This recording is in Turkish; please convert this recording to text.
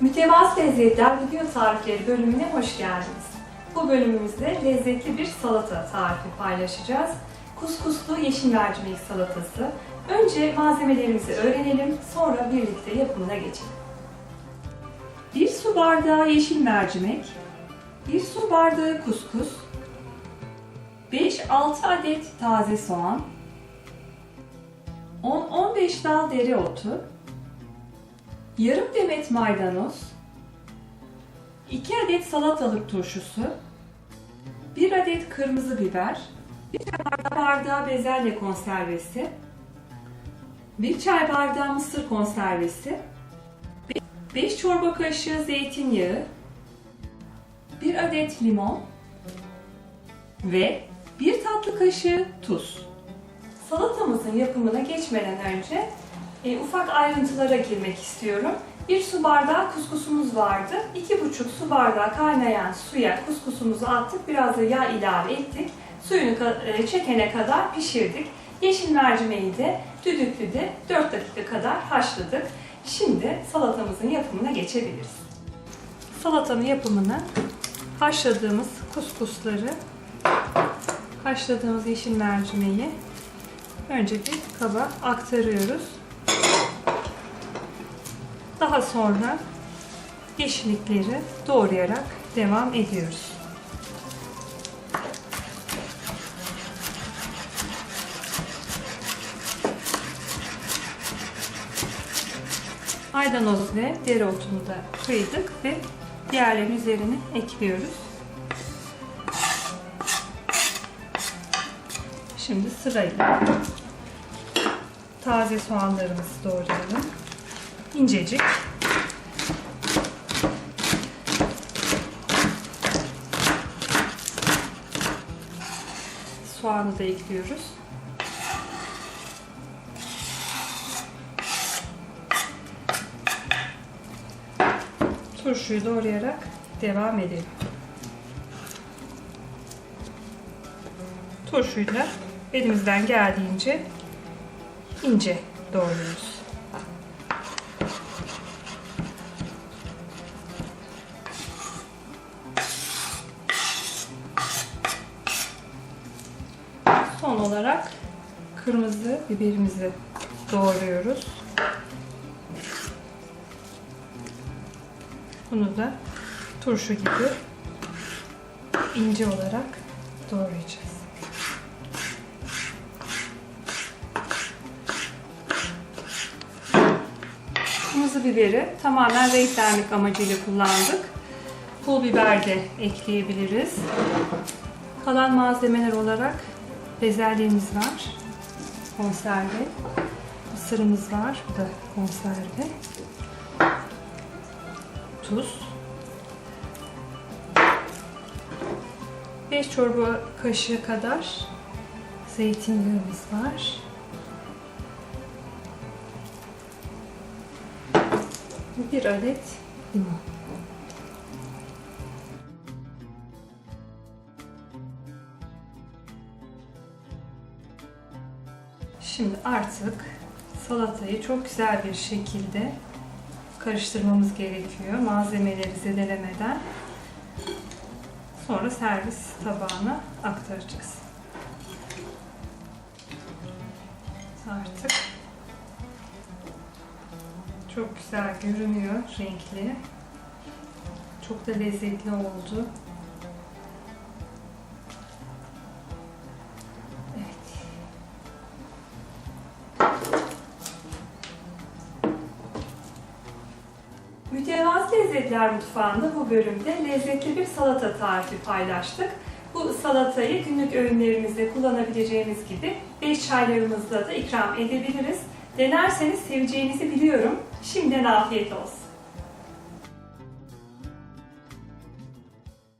Mütevazı Lezzetler Video Tarifleri bölümüne hoş geldiniz. Bu bölümümüzde lezzetli bir salata tarifi paylaşacağız. Kuskuslu yeşil mercimek salatası. Önce malzemelerimizi öğrenelim, sonra birlikte yapımına geçelim. 1 su bardağı yeşil mercimek, 1 su bardağı kuskus, 5-6 adet taze soğan, 10-15 dal dereotu, yarım demet maydanoz, 2 adet salatalık turşusu, 1 adet kırmızı biber, 1 çay bardağı bezelye konservesi, 1 çay bardağı mısır konservesi, 5 çorba kaşığı zeytinyağı, 1 adet limon ve 1 tatlı kaşığı tuz. Salatamızın yapımına geçmeden önce e, ufak ayrıntılara girmek istiyorum. 1 su bardağı kuskusumuz vardı. 2,5 su bardağı kaynayan suya kuskusumuzu attık. Biraz da yağ ilave ettik. Suyunu e, çekene kadar pişirdik. Yeşil mercimeği de düdüklüde 4 dakika kadar haşladık. Şimdi salatamızın yapımına geçebiliriz. Salatanın yapımını haşladığımız kuskusları, haşladığımız yeşil mercimeği önce bir kaba aktarıyoruz. Daha sonra yeşillikleri doğrayarak devam ediyoruz. Maydanoz ve dereotunu da kıydık ve diğerlerin üzerine ekliyoruz. Şimdi sırayla taze soğanlarımızı doğrayalım. İncecik. Soğanı da ekliyoruz. Turşuyu doğrayarak devam edelim. Turşuyla elimizden geldiğince ince doğruyoruz. Olarak kırmızı biberimizi doğruyoruz. Bunu da turşu gibi ince olarak doğrayacağız. Kırmızı biberi tamamen renk vermek amacıyla kullandık. Pul biber de ekleyebiliriz. Kalan malzemeler olarak bezelyemiz var. Konserve. Mısırımız var. Bu da konserve. Tuz. 5 çorba kaşığı kadar zeytinyağımız var. Bir adet limon. Şimdi artık salatayı çok güzel bir şekilde karıştırmamız gerekiyor. Malzemeleri zedelemeden. Sonra servis tabağına aktaracağız. Artık çok güzel görünüyor, renkli. Çok da lezzetli oldu. Lezzetler Mutfağı'nda bu bölümde lezzetli bir salata tarifi paylaştık. Bu salatayı günlük öğünlerimizde kullanabileceğimiz gibi beş çaylarımızla da ikram edebiliriz. Denerseniz seveceğinizi biliyorum. Şimdiden afiyet olsun.